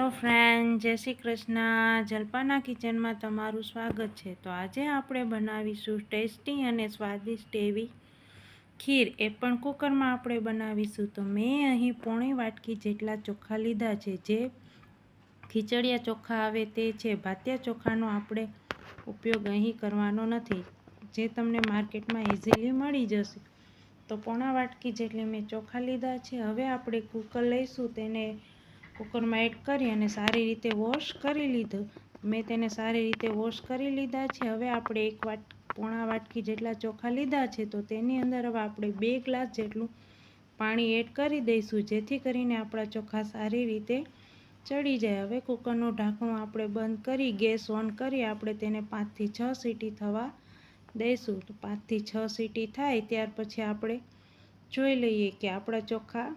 Hello friend, જય શ્રી કૃષ્ણ. જલપાના કિચનમાં તમારું સ્વાગત છે. તો આજે આપણે બનાવીશું ટેસ્ટી અને સ્વાદિષ્ટ એવી ખીર. એ પણ કુકરમાં આપણે બનાવીશું. તો મેં અહીં પોણી વાટકી જેટલા ચોખા લીધા છે. જે ખીચડિયા ચોખા આવે તે છે. ભાતિયા ચોખાનો આપણે ઉપયોગ અહીં કરવાનો નથી. જે તમને માર્કેટમાં ઇઝીલી મળી જશે. તો પોણા વાટકી જેટલી મેં ચોખા લીધા છે. હવે આપણે કુકર લઈશું. તેને કુકરમાં એડ કરી અને સારી રીતે વોશ કરી લીધું. મેં તેને સારી રીતે વોશ કરી લીધા છે. હવે આપણે એક વાટ, પોણા વાટકી જેટલા ચોખા લીધા છે, તો તેની અંદર હવે આપણે બે ગ્લાસ જેટલું પાણી એડ કરી દઈશું, જેથી કરીને આપણા ચોખા સારી રીતે ચડી જાય. હવે કુકરનું ઢાંકણું આપણે બંધ કરી, ગેસ ઓન કરી આપણે તેને પાંચથી છ સીટી થવા દઈશું. તો પાંચથી છ સીટી થાય, ત્યાર પછી આપણે જોઈ લઈએ કે આપણા ચોખા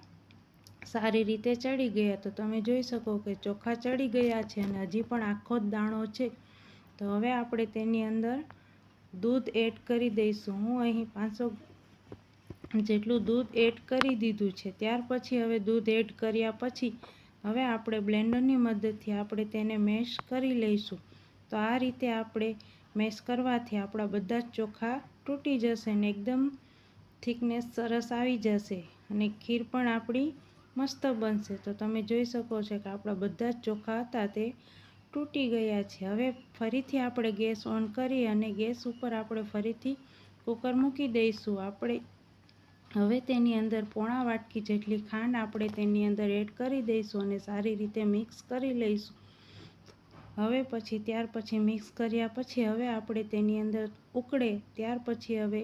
સારી રીતે ચડી ગયા. તો તમે જોઈ શકો કે ચોખા ચડી ગયા છે અને હજી પણ આખો જ દાણો છે. તો હવે આપણે તેની અંદર દૂધ એડ કરી દઈશું. હું અહીં પાંચસો જેટલું દૂધ એડ કરી દીધું છે. ત્યાર પછી હવે દૂધ એડ કર્યા પછી હવે આપણે બ્લેન્ડરની મદદથી આપણે તેને મેશ કરી લઈશું. તો આ રીતે આપણે મેશ કરવાથી આપણા બધા જ ચોખા તૂટી જશે ને એકદમ થિકનેસ સરસ આવી જશે. અને ખીર પણ આપણી મસ્ત બનશે. તો તમે જોઈ શકો છો કે આપણા બધા જ ચોખા હતા તે તૂટી ગયા છે. હવે ફરીથી આપણે ગેસ ઓન કરી અને ગેસ ઉપર આપણે ફરીથી કુકર મૂકી દઈશું. આપણે હવે તેની અંદર પોણા વાટકી જેટલી ખાંડ આપણે તેની અંદર એડ કરી દઈશું અને સારી રીતે મિક્સ કરી લઈશું. હવે પછી, ત્યાર પછી મિક્સ કર્યા પછી હવે આપણે તેની અંદર ઉકળે. ત્યાર પછી હવે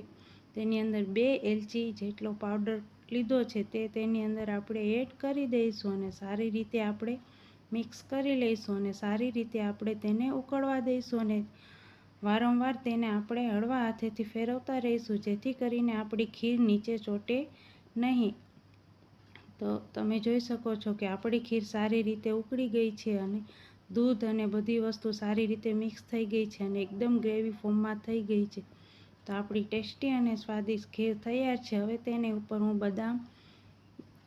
તેની અંદર બે એલચી જેટલો પાવડર લીધો છે તે તેની અંદર આપણે એડ કરી દઈશું અને સારી રીતે આપણે મિક્સ કરી લઈશું અને સારી રીતે આપણે તેને ઉકળવા દઈશું અને વારંવાર તેને આપણે હળવા હાથેથી ફેરવતા રહીશું, જેથી કરીને આપણી ખીર નીચે ચોટે નહીં. તો તમે જોઈ શકો છો કે આપણી ખીર સારી રીતે ઉકળી ગઈ છે અને દૂધ અને બધી વસ્તુ સારી રીતે મિક્સ થઈ ગઈ છે અને એકદમ ગ્રેવી ફોર્મમાં થઈ ગઈ છે. તો આપણી ટેસ્ટી અને સ્વાદિષ્ટ ખીર તૈયાર છે. હવે તેની ઉપર હું બદામ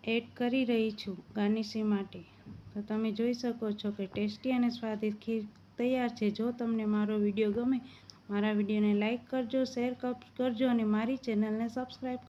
એડ કરી રહી છું ગાર્નિશિંગ માટે. તો તમે જોઈ શકો છો કે ટેસ્ટી અને સ્વાદિષ્ટ ખીર તૈયાર છે. જો તમને મારો વીડિયો ગમે, મારા વિડીયોને લાઇક કરજો, શેર કરજો અને મારી ચેનલને સબસ્ક્રાઈબ